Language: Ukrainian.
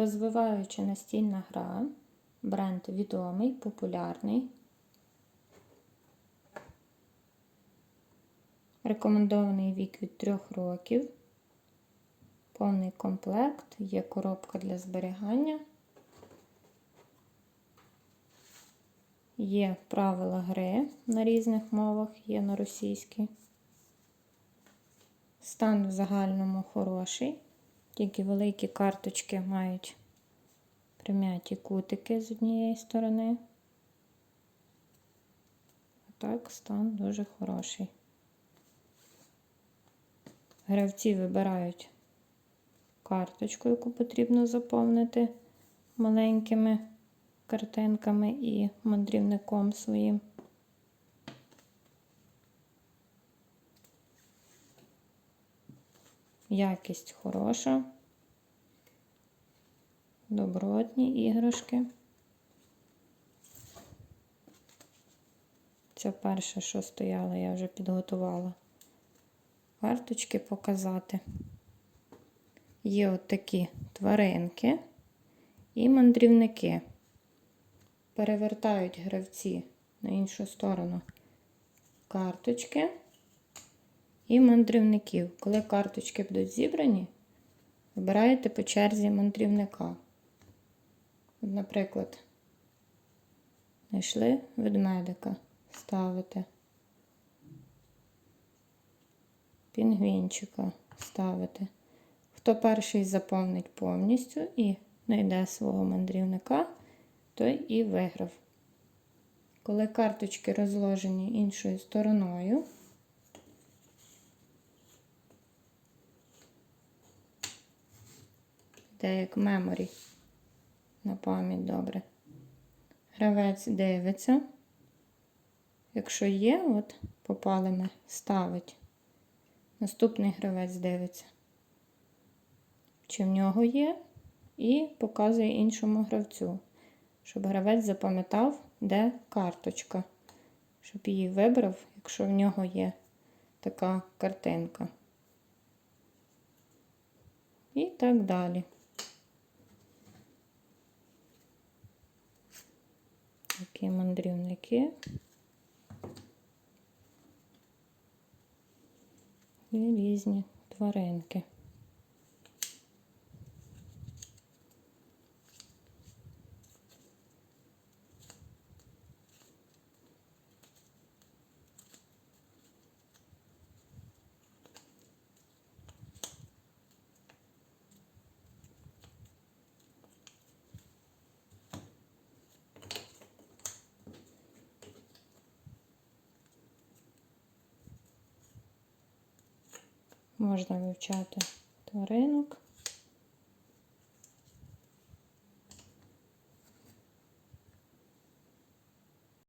Розвиваюча настільна гра. Бренд відомий, популярний. Рекомендований вік від 3 років. Повний комплект, є коробка для зберігання. Є правила гри на різних мовах, є на російській. Стан в загальному хороший, тільки великі карточки мають прим'яті кутики з однієї сторони. А так, стан дуже хороший. Гравці вибирають карточку, яку потрібно заповнити маленькими картинками і мандрівником своїм. Якість хороша. Добротні іграшки. Це перше, що стояло, я вже підготувала карточки показати. Є от такі тваринки і мандрівники. Перевертають гравці на іншу сторону карточки і мандрівників. Коли карточки будуть зібрані, вибираєте по черзі мандрівника. Наприклад, знайшли ведмедика, ставите. Пінгвінчика ставити. Хто перший заповнить повністю і знайде свого мандрівника, той і виграв. Коли карточки розложені іншою стороною, де як меморі на пам'ять добре. Гравець дивиться. Якщо є, от попали ми, ставить. Наступний гравець дивиться, чи в нього є, і показує іншому гравцю, щоб гравець запам'ятав, де карточка, щоб її вибрав, якщо в нього є така картинка. І так далі. Такі мандрівники. і різні тваринки. Можна вивчати тваринок.